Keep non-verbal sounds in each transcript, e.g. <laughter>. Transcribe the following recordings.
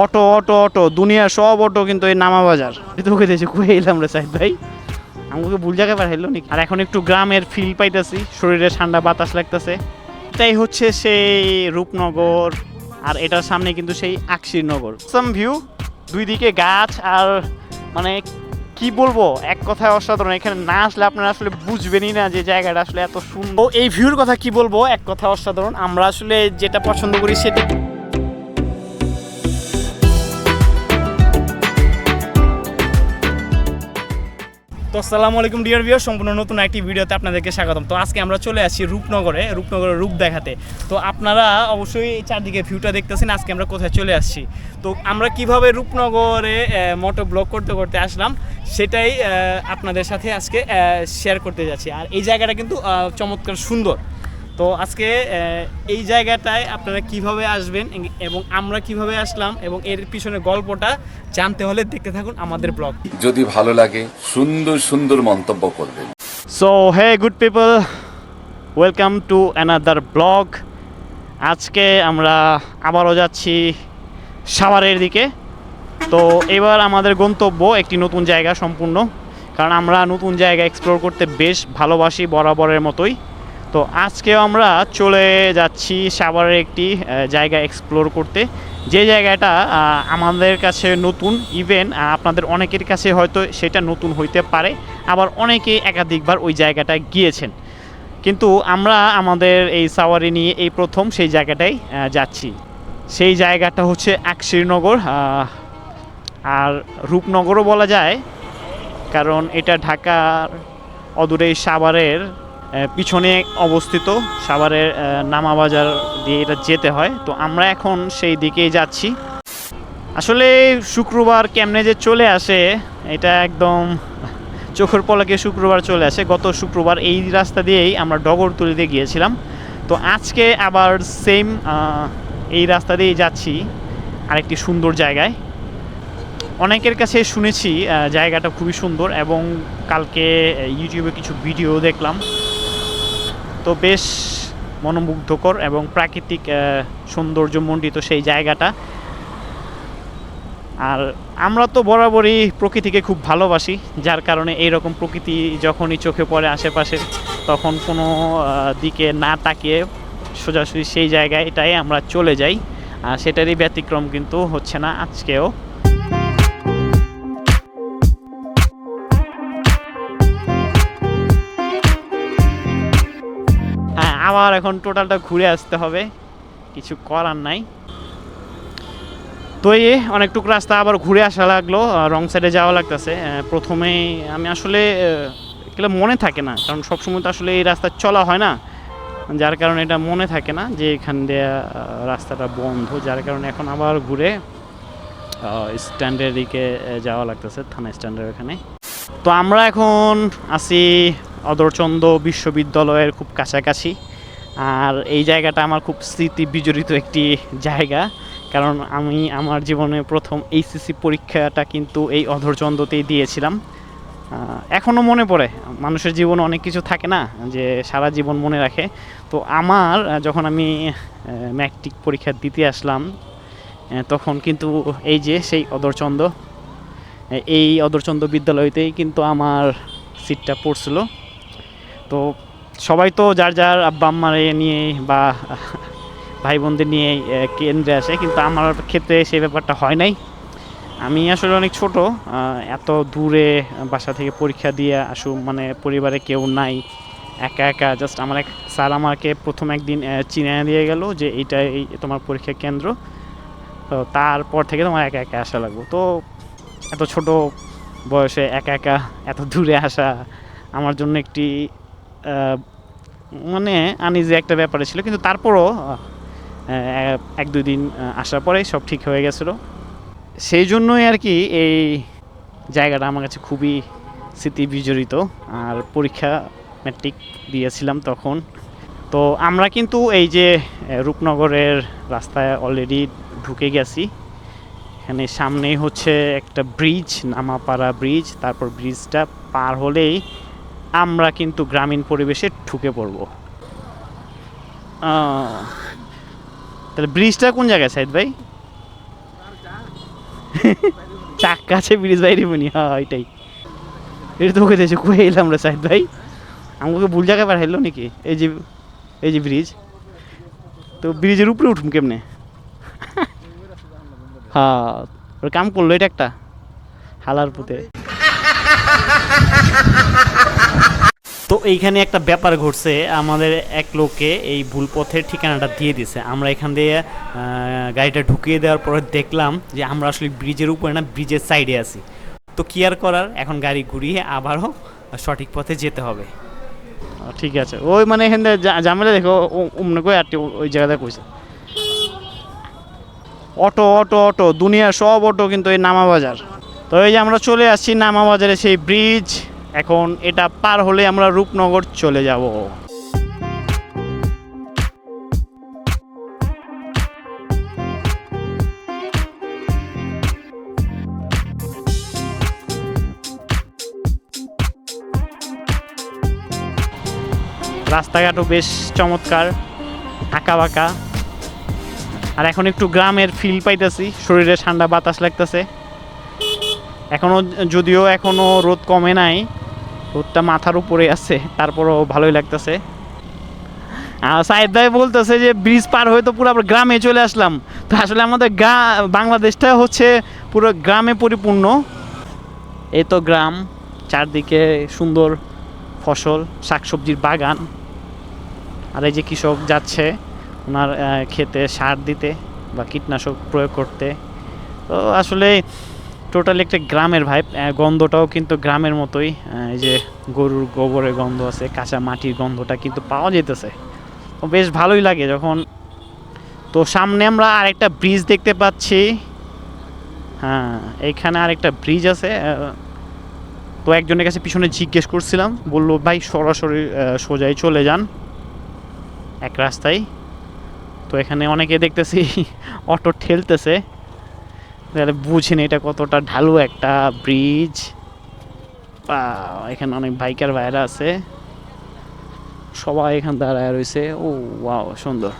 Auto auto auto, দুনিয়ার সব auto কিন্তু এই নামা বাজার। তোকে দেখছি কুয়ে এলাম রে সাইদ ভাই? আমাকে ভুল জায়গায় পাঠাইলো নাকি? আর এখন একটু গ্রামের ফিল পাইতেছি, শরীরে ঠান্ডা বাতাস লাগতেছে। এটাই হচ্ছে সেই রূপনগর, আর এটার সামনে কিন্তু সেই আকশির নগর সাম ভিউ দুই দিকে গাছ, আর মানে কি বলব, এক কথায় অসাধারণ। এখানে না আসলে আপনারা আসলে বুঝবেনই না যে জায়গাটা আসলে এত সুন্দর। এই ভিউর কথা কি বলব, এক কথা অসাধারণ। আমরা আসলে যেটা পছন্দ করি সেটা তো আসসালামু আলাইকুম ডিয়ার ভিউ সম্পূর্ণ নতুন একটি ভিডিওতে আপনাদেরকে স্বাগতম। তো আজকে আমরা চলে আসছি রূপনগরে, রূপনগরের রূপ দেখাতে। তো আপনারা অবশ্যই চারদিকে ভিউটা দেখতেছেন, আজকে আমরা কোথায় চলে আসছি। তো আমরা কীভাবে রূপনগরে মোটো ব্লগ করতে করতে আসলাম, সেটাই আপনাদের সাথে আজকে শেয়ার করতে যাচ্ছি। আর এই জায়গাটা কিন্তু চমৎকার সুন্দর। তো আজকে এই জায়গাটায় আপনারা কীভাবে আসবেন এবং আমরা কীভাবে আসলাম এবং এর পিছনে গল্পটা জানতে হলে দেখতে থাকুন আমাদের ব্লগ। যদি ভালো লাগে সুন্দর সুন্দর মন্তব্য করবেন। So hey good people welcome to another blog আজকে আমরা আবারও যাচ্ছি সাভারের দিকে। তো এবার আমাদের গন্তব্য একটি নতুন জায়গা সম্পূর্ণ। কারণ আমরা নতুন জায়গা এক্সপ্লোর করতে বেশ ভালোবাসি বরাবরের মতোই। তো আজকেও আমরা চলে যাচ্ছি সাভারের একটি জায়গা এক্সপ্লোর করতে। যে জায়গাটা আমাদের কাছে নতুন ইভেন আপনাদের অনেকের কাছে হয়তো সেটা নতুন হইতে পারে আবার অনেকে একাধিকবার ওই জায়গাটায় গিয়েছেন। কিন্তু আমরা আমাদের এই সাওয়ারি নিয়ে এই প্রথম সেই জায়গাটায় আহ, যাচ্ছি। সেই জায়গাটা হচ্ছে আকশিরনগর আর রূপনগরও বলা যায় কারণ এটা ঢাকার অদূরে সাভারের পিছনে অবস্থিত সাভারের নামাবাজার দিয়ে এটা যেতে হয়। তো আমরা এখন সেই দিকেই যাচ্ছি। আসলে শুক্রবার কেমনে যে চলে আসে, এটা একদম চোখের পলকে শুক্রবার চলে আসে। গত শুক্রবার এই রাস্তা দিয়েই আমরা ডগরতুলিতে গিয়েছিলাম। তো আজকে আবার সেম এই রাস্তা দিয়েই যাচ্ছি আরেকটি সুন্দর জায়গায়। অনেকের কাছে শুনেছি জায়গাটা খুবই সুন্দর এবং কালকে ইউটিউবে কিছু ভিডিও দেখলাম। তো বেশ মনোমুগ্ধকর এবং প্রাকৃতিক সৌন্দর্যমণ্ডিত সেই জায়গাটা। আর আমরা তো বরাবরই প্রকৃতিকে খুব ভালোবাসি, যার কারণে এইরকম প্রকৃতি যখনই চোখে পড়ে আশেপাশে, তখন কোনো দিকে না তাকিয়ে সোজাসুজি সেই জায়গায় এটাই আমরা চলে যাই। আর সেটারই ব্যতিক্রম কিন্তু হচ্ছে না আজকেও। আবার এখন টোটালটা ঘুরে আসতে হবে। কিছু করার নাই। তো এই অনেকটুকু রাস্তা আবার ঘুরে আসা লাগল রং সাইডে যাওয়া লাগতেছে। প্রথমেই আমি আসলে এগুলো মনে থাকে না, কারণ সবসময় তো আসলে এই রাস্তা চলা হয় না। যার কারণে এটা মনে থাকে না যে এখান দিয়ে রাস্তাটা বন্ধ। যার কারণে এখন আবার ঘুরে স্ট্যান্ডের দিকে যাওয়া লাগতেছে, থানা স্ট্যান্ডের ওখানে। তো আমরা এখন আছি অদরচন্দ বিশ্ববিদ্যালয়ের খুব কাছাকাছি। আর এই জায়গাটা আমার খুব স্মৃতি বিজড়িত একটি জায়গা। কারণ আমি আমার জীবনে প্রথম এইচএসসি পরীক্ষাটা কিন্তু এই অধরচন্দ্রতেই দিয়েছিলাম। এখনও মনে পড়ে। মানুষের জীবনে অনেক কিছু থাকে না যে সারা জীবন মনে রাখে। তো আমার, যখন আমি ম্যাট্রিক পরীক্ষা দিতে আসলাম তখন কিন্তু এই যে সেই অদরচন্দ্র এই অদরচন্দ্র বিদ্যালয়তেই কিন্তু আমার সিটটা পড়ছিল। তো সবাই তো যার যার আব্বা আম্মারে নিয়ে বা ভাই বোনদের নিয়ে কেন্দ্রে আসে কিন্তু আমার ক্ষেত্রে সেই ব্যাপারটা হয় নাই। আমি আসলে অনেক ছোট এত দূরে বাসা থেকে পরীক্ষা দিয়ে আসু মানে পরিবারে কেউ নাই, একা একা জাস্ট আমার এক স্যার আমাকে প্রথম একদিন চিনে দিয়ে গেল যে এইটা এই তোমার পরীক্ষা কেন্দ্র। তো তারপর থেকে তোমার একা একা আসা লাগবো। তো এত ছোট বয়সে একা একা, এত দূরে আসা আমার জন্য একটি মানে আনিজে একটা ব্যাপারে ছিল, কিন্তু তারপরও এক দুই দিন আসার পরেই সব ঠিক হয়ে গেছিল। সেই জন্যই আর কি এই জায়গাটা আমার কাছে খুবই স্মৃতি বিজড়িত, আর পরীক্ষা ম্যাট্রিক দিয়েছিলাম তখন। তো আমরা কিন্তু এই যে রূপনগরের রাস্তায় অলরেডি ঢুকে গেছি। এখানে সামনেই হচ্ছে একটা ব্রিজ নামাপাড়া ব্রিজ তারপর ব্রিজটা পার হলেই আমরা কিন্তু গ্রামীণ পরিবেশে ঢুকে পড়ব। তাহলে ব্রিজটা কোন জায়গায়, সাইদ ভাই? চাক্কা আছে ব্রিজ বাইরে বনি হ্যাঁ এটাই। এটা তোকে দিয়েছে কই এলাম রে, সাইদ ভাই। আমাকে ভুল জায়গায় পাঠাইলো নাকি? এই যে এই যে ব্রিজ। তো ব্রিজের উপরে উঠুম কেমনে? হ্যাঁ কাম করল, এটা একটা। হালার পুঁতে তো এইখানে একটা ব্যাপার ঘটছে, আমাদের এক লোককে এই ভুল পথের ঠিকানাটা দিয়ে দিছে। আমরা এখান দিয়ে গাড়িটা ঢুকিয়ে দেওয়ার পরে দেখলাম যে আমরা আসলে ব্রিজের উপরে না, ব্রিজের সাইডে আছি। তো কি আর করার? এখন গাড়ি ঘুরিয়ে আবারও সঠিক পথে যেতে হবে। ঠিক আছে। ওই মানে এখান থেকে ঝামেলা দেখো অমনে কই আর ওই জায়গাটা কইছে। অটো অটো অটো, দুনিয়ার সব অটো কিন্তু এই নামা বাজার। তো এই যে আমরা চলে আসছি নামা বাজারে, সেই ব্রিজ এখন এটা পার হলে আমরা রূপনগর চলে যাব। রাস্তাঘাটও বেশ চমৎকার, আঁকা বাঁকা। আর এখন একটু গ্রামের ফিল পাইতেছি, শরীরে ঠান্ডা বাতাস লাগতেছে। এখনও যদিও এখনও রোদ কমে নাই রোদটা মাথার উপরে আছে, তারপরও ভালোই লাগতেছে। সাহেব ভাই বলতেছে যে ব্রিজ পার হয়ে তো পুরো আমরা গ্রামে চলে আসলাম। তো আসলে আমাদের গা, বাংলাদেশটা হচ্ছে পুরো গ্রামে পরিপূর্ণ। এই তো গ্রাম, চারদিকে সুন্দর ফসল, শাকসবজির বাগান। আর এই যে কৃষক যাচ্ছে, ওনার ক্ষেতে সার দিতে বা কীটনাশক প্রয়োগ করতে। তো আসলে টোটালি একটা গ্রামের ভাইব গন্ধটাও কিন্তু গ্রামের মতোই। এই যে গরুর গোবরের গন্ধ আছে, কাঁচা মাটির গন্ধটা কিন্তু পাওয়া যেতেছে বেশ ভালোই লাগে যখন। তো সামনে আমরা আরেকটা ব্রিজ দেখতে পাচ্ছি। হ্যাঁ এইখানে আরেকটা ব্রিজ আছে। তো একজনের কাছে পিছনে জিজ্ঞেস করছিলাম, বলল, ভাই, সরাসরি সোজাই চলে যান। এক রাস্তায়। তো এখানে অনেকে দেখতেছি <laughs> অটো ঠেলতেছে। তাহলে বুঝিনি এটা কতটা ঢালু একটা ব্রিজ এখানে অনেক বাইকার ভাইরা আছে। সবাই এখানে দাঁড়ায় রয়েছে। ও ওয়াও সুন্দর।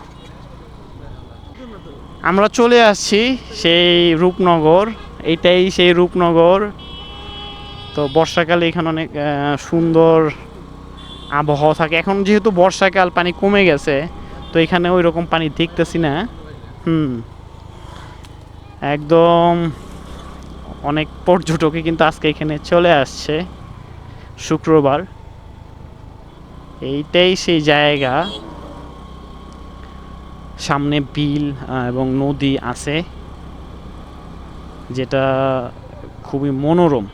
আমরা চলে আসছি সেই রূপনগর এইটাই সেই রূপনগর। তো বর্ষাকালে এখানে অনেক সুন্দর আবহাওয়া থাকে। এখন যেহেতু বর্ষাকাল, পানি কমে গেছে, তো এখানে ওই রকম পানি দেখতেছি না। হুম। একদম অনেক পর্যটকই কিন্তু আজকে এখানে চলে আসছে শুক্রবার। এইটাই সেই জায়গা। সামনে বিল এবং নদী আছে, যেটা খুবই মনোরম।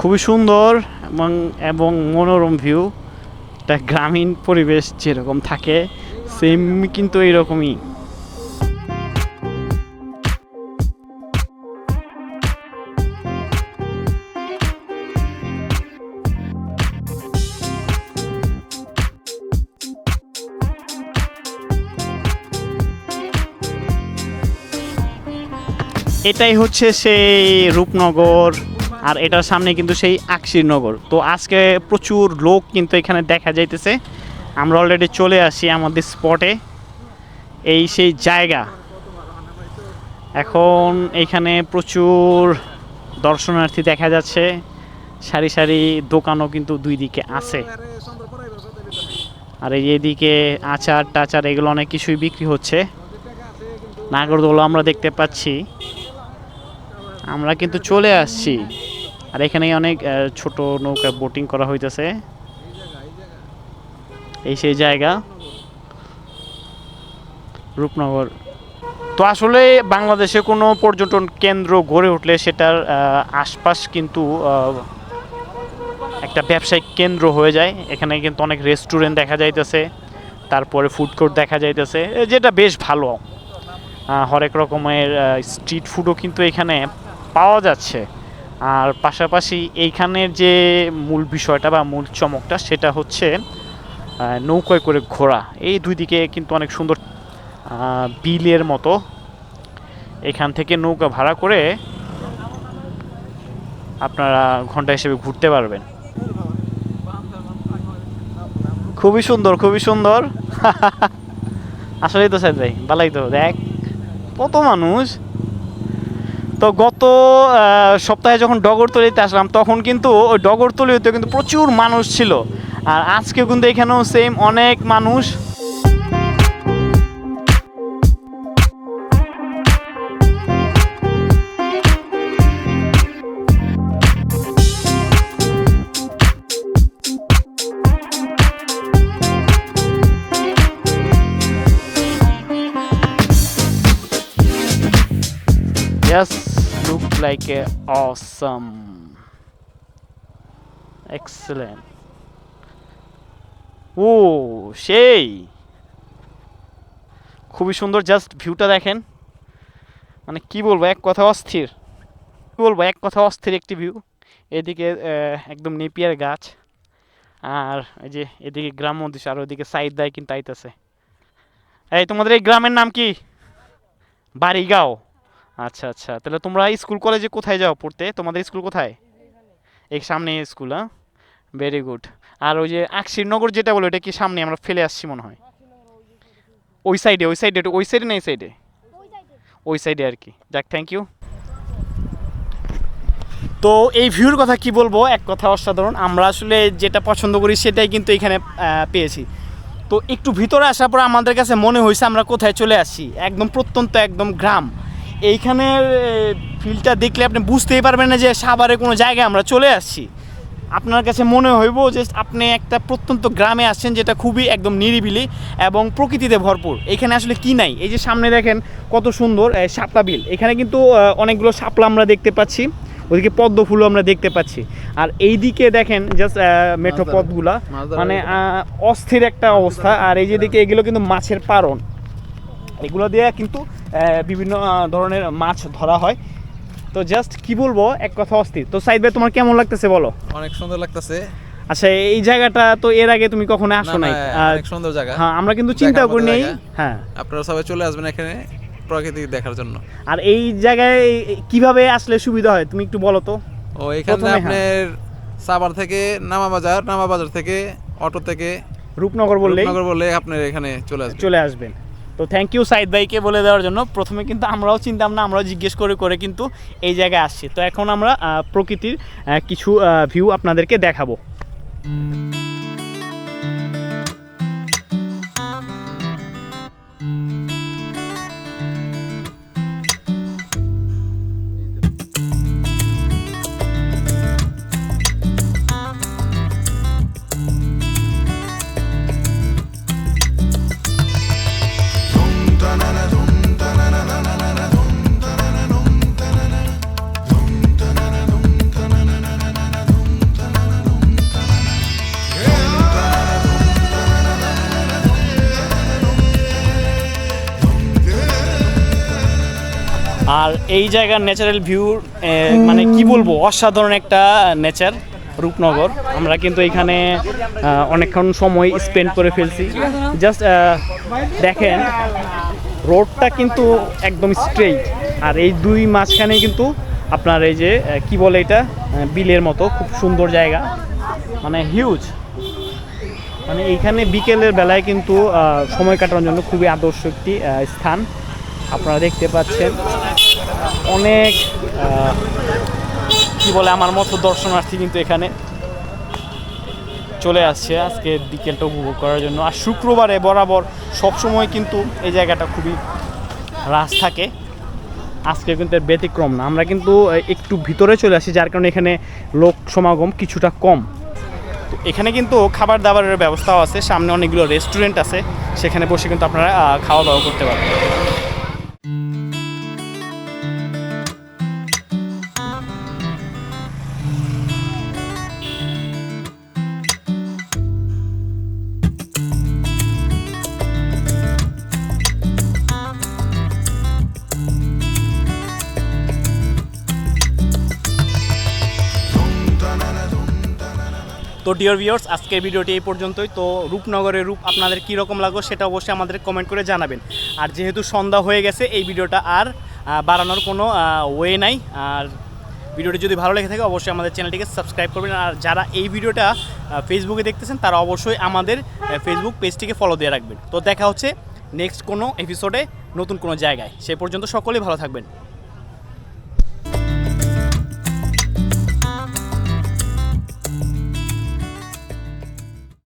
খুবই সুন্দর এবং এবং মনোরম ভিউ একটা গ্রামীণ পরিবেশ যেরকম থাকে সেম কিন্তু এইরকমই। এটাই হচ্ছে সেই রূপনগর, আর এটার সামনে কিন্তু সেই আকশির নগর তো আজকে প্রচুর লোক কিন্তু এখানে দেখা যাইতেছে। আমরা অলরেডি চলে আসি আমাদের স্পটে এই সেই জায়গা। এখন এখানে প্রচুর দর্শনার্থী দেখা যাচ্ছে। সারি সারি দোকানও কিন্তু দুই দিকে আছে। আর এই এদিকে আচার টাচার এগুলো অনেক কিছুই বিক্রি হচ্ছে। নাগরদোলা আমরা দেখতে পাচ্ছি। আমরা কিন্তু চলে আসছি। আর এখানে অনেক ছোট নৌকা বোটিং করা হইতেছে। এই সেই জায়গা। রূপনগর। তো আসলে বাংলাদেশে কোনো পর্যটন কেন্দ্র গড়ে উঠলে সেটার আশপাশ কিন্তু একটা ব্যবসায়িক কেন্দ্র হয়ে যায়। এখানে কিন্তু অনেক রেস্টুরেন্ট দেখা যাইতেছে, তারপরে ফুড কোর্ট দেখা যাইতেছে যেটা বেশ ভালো। হরেক রকমের স্ট্রিট ফুডও কিন্তু এখানে পাওয়া যাচ্ছে। আর পাশাপাশি এইখানের যে মূল বিষয়টা বা মূল চমকটা সেটা হচ্ছে নৌকায় করে ঘোরা। এই দুই দিকে কিন্তু অনেক সুন্দর বিলের মতো। এখান থেকে নৌকা ভাড়া করে আপনারা ঘণ্টা হিসেবে ঘুরতে পারবেন। খুবই সুন্দর খুবই সুন্দর। আসলেই তো স্যার ভাই, ভালোই তো। দেখ, কত মানুষ। তো গত সপ্তাহে যখন ডগরতলিতে আসলাম, তখন কিন্তু ওই ডগরতলিতে কিন্তু প্রচুর মানুষ ছিল। আর আজকে কিন্তু এখানেও সেম অনেক মানুষ Just look like a awesome. Excellent. ও, সেই। খুবই সুন্দর, জাস্ট ভিউটা দেখেন। মানে কি বলব, এক কথা অস্থির। কী বলব, এক কথা অস্থির একটি ভিউ। এদিকে একদম নেপিয়ার গাছ। আর এই যে এদিকে গ্রাম্য দৃশ্য, আর ওইদিকে সাইড দেয় কিন্তু আইতেছে। এই, তোমাদের এই গ্রামের নাম কি? বাড়িগাঁও। আচ্ছা আচ্ছা তাহলে তোমরা স্কুল কলেজে কোথায় যাও পড়তে? তোমাদের স্কুল কোথায়? এই সামনে স্কুল হ্যাঁ? ভেরি গুড আর ওই যে আকশিরনগর যেটা বলো এটা কি সামনে আমরা ফেলে আসছি মনে হয়? ওই সাইডে ওই সাইডে ওই সাইডে না এই সাইডে ওই সাইডে আর কি। যাক থ্যাংক ইউ তো এই ভিউর কথা কি বলব? এক কথা অসাধারণ। আমরা আসলে যেটা পছন্দ করি সেটাই কিন্তু এখানে পেয়েছি। তো একটু ভিতরে আসার পর আমাদের কাছে মনে হয়েছে আমরা কোথায় চলে আসছি। একদম প্রত্যন্ত, একদম গ্রাম। এইখানের ফিলটা দেখলে আপনি বুঝতেই পারবেন না যে সাভারে কোনো জায়গায় আমরা চলে আসছি। আপনার কাছে মনে হইব যে আপনি একটা প্রত্যন্ত গ্রামে আসছেন যেটা খুবই একদম নিরিবিলি এবং প্রকৃতিতে ভরপুর। এখানে আসলে কি নাই? এই যে সামনে দেখেন কত সুন্দর শাপলা বিল। এখানে কিন্তু অনেকগুলো শাপলা আমরা দেখতে পাচ্ছি ওদিকে পদ্ম ফুলও আমরা দেখতে পাচ্ছি। আর এই দিকে দেখেন জাস্ট মেঠো পথগুলা মানে অস্থির একটা অবস্থা। আর এই যে দিকে এগুলো কিন্তু মাছের পারণ। এগুলো দিয়ে কিন্তু বিভিন্ন ধরনের মাছ ধরা হয়। তো জাস্ট কি বলব এক কথা অস্থির। তো সাইদ ভাই তোমার কেমন লাগতেছে বলো? অনেক সুন্দর লাগতেছে। আচ্ছা এই জায়গাটা তো এর আগে তুমি কখনো আসো নাই? অনেক সুন্দর জায়গা। হ্যাঁ আমরা কিন্তু চিন্তা করি নেই। হ্যাঁ। আপনারা সবাই চলে আসবেন এখানে প্রকৃতি দেখার জন্য। আর এই জায়গায় কীভাবে আসলে সুবিধা হয় তুমি একটু বলো তো? ও এখানে হ্যাঁ। আপনার সাভার থেকে নামা বাজার নামা বাজার থেকে অটো থেকে রূপনগর বললেই রূপনগর বললে আপনার এখানে চলে আসবেন চলে আসবেন। তো থ্যাংক ইউ সাইদ ভাইকে বলে দেওয়ার জন্য। প্রথমে কিন্তু আমরাও চিন্তাম না, আমরাও জিজ্ঞেস করে করে কিন্তু এই জায়গায় আসছি। তো এখন আমরা প্রকৃতির কিছু ভিউ আপনাদেরকে দেখাবো। আর এই জায়গার ন্যাচারাল ভিউ মানে কি বলব, অসাধারণ একটা নেচার রূপনগর। আমরা কিন্তু এখানে অনেকক্ষণ সময় স্পেন্ড করে ফেলছি। জাস্ট দেখেন রোডটা কিন্তু একদম স্ট্রেইট আর এই দুই মাঝখানে কিন্তু আপনার এই যে কি বলে এটা? বিলের মতো, খুব সুন্দর জায়গা। মানে হিউজ মানে এইখানে বিকেলের বেলায় কিন্তু সময় কাটানোর জন্য খুবই আদর্শ একটি স্থান। আপনারা দেখতে পাচ্ছেন। অনেক কি বলে, আমার মতো দর্শনার্থী কিন্তু এখানে। চলে আসছে আজকে বিকেলটা উপভোগ করার জন্য। আর শুক্রবারে বরাবর সবসময় কিন্তু এই জায়গাটা খুবই রাস থাকে। আজকে কিন্তু এর ব্যতিক্রম না। আমরা কিন্তু একটু ভিতরে চলে আসি, যার কারণে এখানে লোক সমাগম কিছুটা কম। তো এখানে কিন্তু খাবার দাবারের ব্যবস্থাও আছে। সামনে অনেকগুলো রেস্টুরেন্ট আছে। সেখানে বসে কিন্তু আপনারা খাওয়া দাওয়া করতে পারবেন। তো ডিয়ার ভিউয়ার্স আজকের ভিডিওটি এই পর্যন্তই। তো রূপনগরের রূপ আপনাদের কী রকম লাগল সেটা অবশ্যই আমাদের কমেন্ট করে জানাবেন। আর যেহেতু সন্ধ্যা হয়ে গেছে, এই ভিডিওটা আর বাড়ানোর কোনো ওয়ে নাই। আর ভিডিওটি যদি ভালো লেগে থাকে, অবশ্যই আমাদের চ্যানেলটিকে সাবস্ক্রাইব করবেন। আর যারা এই ভিডিওটা ফেসবুকে দেখতেছেন, তারা অবশ্যই আমাদের ফেসবুক পেজটিকে ফলো দিয়ে রাখবেন। তো দেখা হচ্ছে নেক্সট কোনো এপিসোডে নতুন কোনো জায়গায়। সে পর্যন্ত সকলেই ভালো থাকবেন।